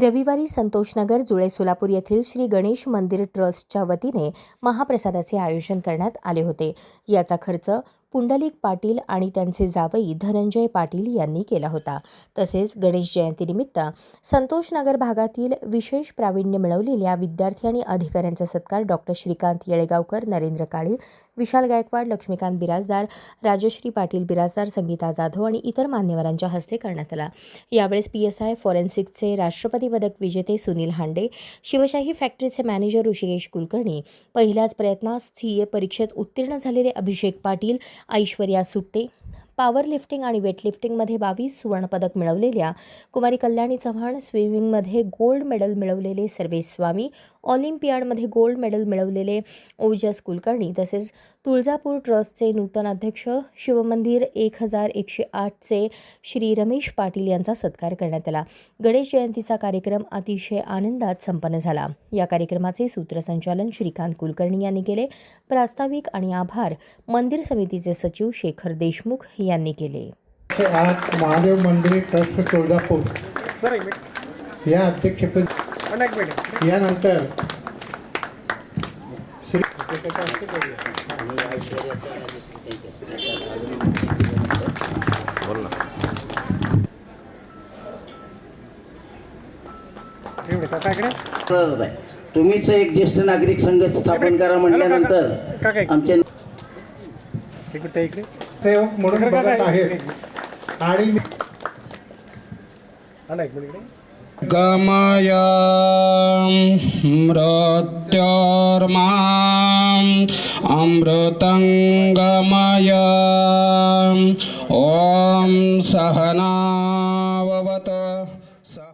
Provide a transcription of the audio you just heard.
रविवारी संतोषनगर जुळे सोलापूर येथील श्री गणेश मंदिर ट्रस्टच्या वतीने महाप्रसादाचे आयोजन करण्यात आले होते. याचा खर्च पुंडलिक पाटील आणि त्यांचे जावई धनंजय पाटील यांनी केला होता. तसेच गणेश जयंतीनिमित्त संतोषनगर भागातील विशेष प्रावीण्य मिळवलेल्या विद्यार्थी आणि अधिकाऱ्यांचा सत्कार डॉक्टर श्रीकांत येळेगावकर नरेंद्र काळे विशाल गायकवाड लक्ष्मीकांत बिराजदार राजश्री पाटील बिराजदार संगीता जाधव आणि इतर मान्यवरांच्या हस्ते करण्यात आला. यावेळेस पी एस आय फॉरेन्सिकचे राष्ट्रपती पदक विजेते सुनील हांडे शिवशाही फॅक्टरीचे मॅनेजर ऋषिकेश कुलकर्णी पहिल्याच प्रयत्नात सी ए परीक्षेत उत्तीर्ण झालेले अभिषेक पाटील ऐश्वर्या सुट्टे पावर लिफ्टिंग आणि वेटलिफ्टिंगमध्ये बावीस सुवर्णपदक मिळवलेल्या कुमारी कल्याणी चव्हाण स्विमिंगमध्ये गोल्ड मेडल मिळवलेले सर्वेश स्वामी ऑलिम्पियाडमध्ये गोल्ड मेडल मिळवलेले ओजस कुलकर्णी तसेच तुळजापूर ट्रस्टचे नूतन अध्यक्ष शिवमंदिर एक हजार एकशे आठचे श्री रमेश पाटील यांचा सत्कार करण्यात आला. गणेश जयंतीचा कार्यक्रम अतिशय आनंदात संपन्न झाला. या कार्यक्रमाचे सूत्रसंचालन श्रीकांत कुलकर्णी यांनी केले. प्रास्ताविक आणि आभार मंदिर समितीचे सचिव शेखर देशमुख यांनी केले. आज महादेव मंदिर ट्रस्ट तुळजापूर. या अध्यक्षपद यानंतर तुम्हीच एक ज्येष्ठ नागरिक संघ स्थापन करा म्हटल्यानंतर आमचे सेवक म्हणून बघत आहेत. आणि मी हा ना एक मिनिट इकडे गमय मृत्योर्माम् अमृतं गमय ॐ सहनाववत सह